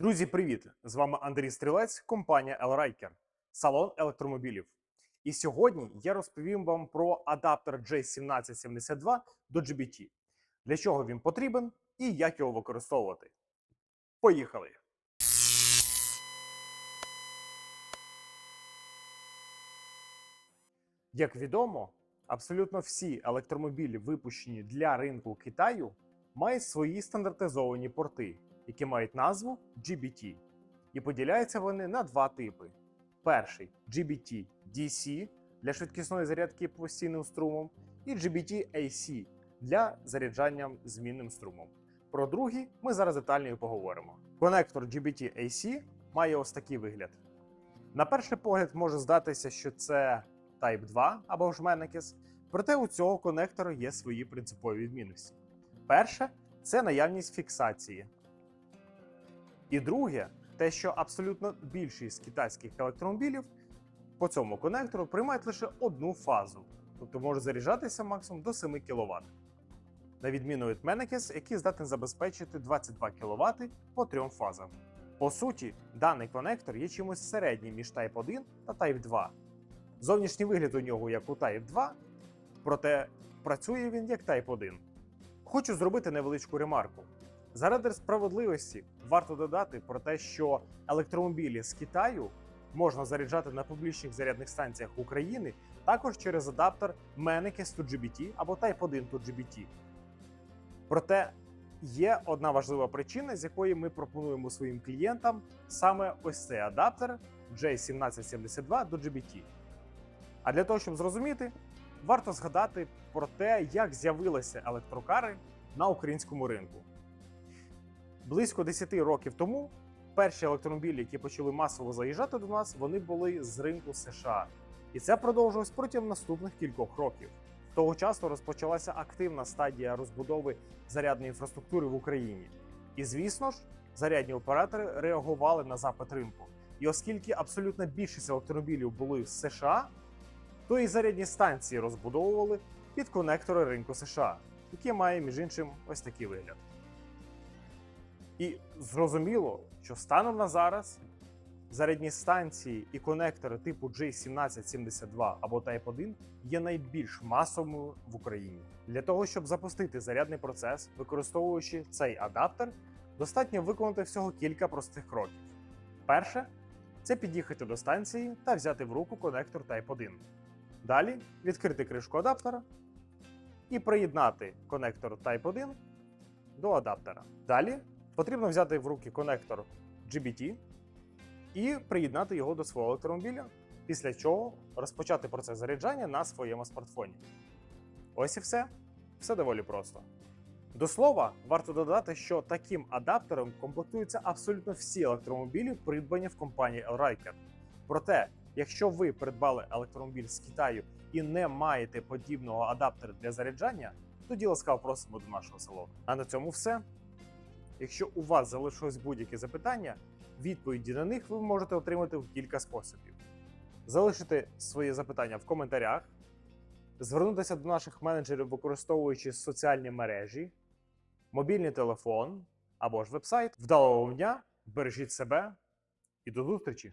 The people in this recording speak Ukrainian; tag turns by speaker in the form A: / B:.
A: Друзі, привіт! З вами Андрій Стрілець, компанія L-Riker, салон електромобілів. І сьогодні я розповім вам про адаптер J1772 до GBT, для чого він потрібен і як його використовувати. Поїхали! Як відомо, абсолютно всі електромобілі, випущені для ринку Китаю, мають свої стандартизовані порти, які мають назву GBT. І поділяються вони на два типи: перший GBT DC для швидкісної зарядки постійним струмом, і GBT AC для заряджання змінним струмом. Про другий ми зараз детальніше поговоримо. Конектор GBT AC має ось такий вигляд. На перший погляд може здатися, що це Type 2 або ж Menekes, проте у цього конектора є свої принципові відмінності. Перше це наявність фіксації. І друге, те, що абсолютно більшість китайських електромобілів по цьому конектору приймають лише одну фазу, тобто може заряджатися максимум до 7 кВт. На відміну від Menekes, який здатний забезпечити 22 кВт по трьом фазам. По суті, даний конектор є чимось середнім між Type 1 та Type 2. Зовнішній вигляд у нього як у Type 2, проте працює він як Type 1. Хочу зробити невеличку ремарку. Заради справедливості варто додати про те, що електромобілі з Китаю можна заряджати на публічних зарядних станціях України також через адаптер Menekes to GBT або Type 1 to GBT. Проте є одна важлива причина, з якої ми пропонуємо своїм клієнтам саме ось цей адаптер J1772 до GBT. А для того, щоб зрозуміти, варто згадати про те, як з'явилися електрокари на українському ринку. Близько 10 років тому перші електромобілі, які почали масово заїжджати до нас, вони були з ринку США. І це продовжилось протягом наступних кількох років. Того часу розпочалася активна стадія розбудови зарядної інфраструктури в Україні. І звісно ж, зарядні оператори реагували на запит ринку. І оскільки абсолютна більшість електромобілів були з США, то і зарядні станції розбудовували під конектори ринку США, які має між іншим ось такий вигляд. І зрозуміло, що станом на зараз зарядні станції і конектори типу J1772 або Type 1 є найбільш масовими в Україні. Для того, щоб запустити зарядний процес, використовуючи цей адаптер, достатньо виконати всього кілька простих кроків. Перше це під'їхати до станції та взяти в руку конектор Type 1. Далі відкрити кришку адаптера і приєднати конектор Type 1 до адаптера. Далі потрібно взяти в руки конектор GBT і приєднати його до свого електромобіля, після чого розпочати процес заряджання на своєму смартфоні. Ось і все. Все доволі просто. До слова, варто додати, що таким адаптером комплектуються абсолютно всі електромобілі, придбані в компанії Elriker. Проте, якщо ви придбали електромобіль з Китаю і не маєте подібного адаптера для заряджання, тоді ласкаво просимо до нашого салону. А на цьому все. Якщо у вас залишилось будь-які запитання, відповіді на них ви можете отримати в кілька способів: залишити свої запитання в коментарях, звернутися до наших менеджерів, використовуючи соціальні мережі, мобільний телефон або ж вебсайт. Вдалого вам дня, бережіть себе і до зустрічі!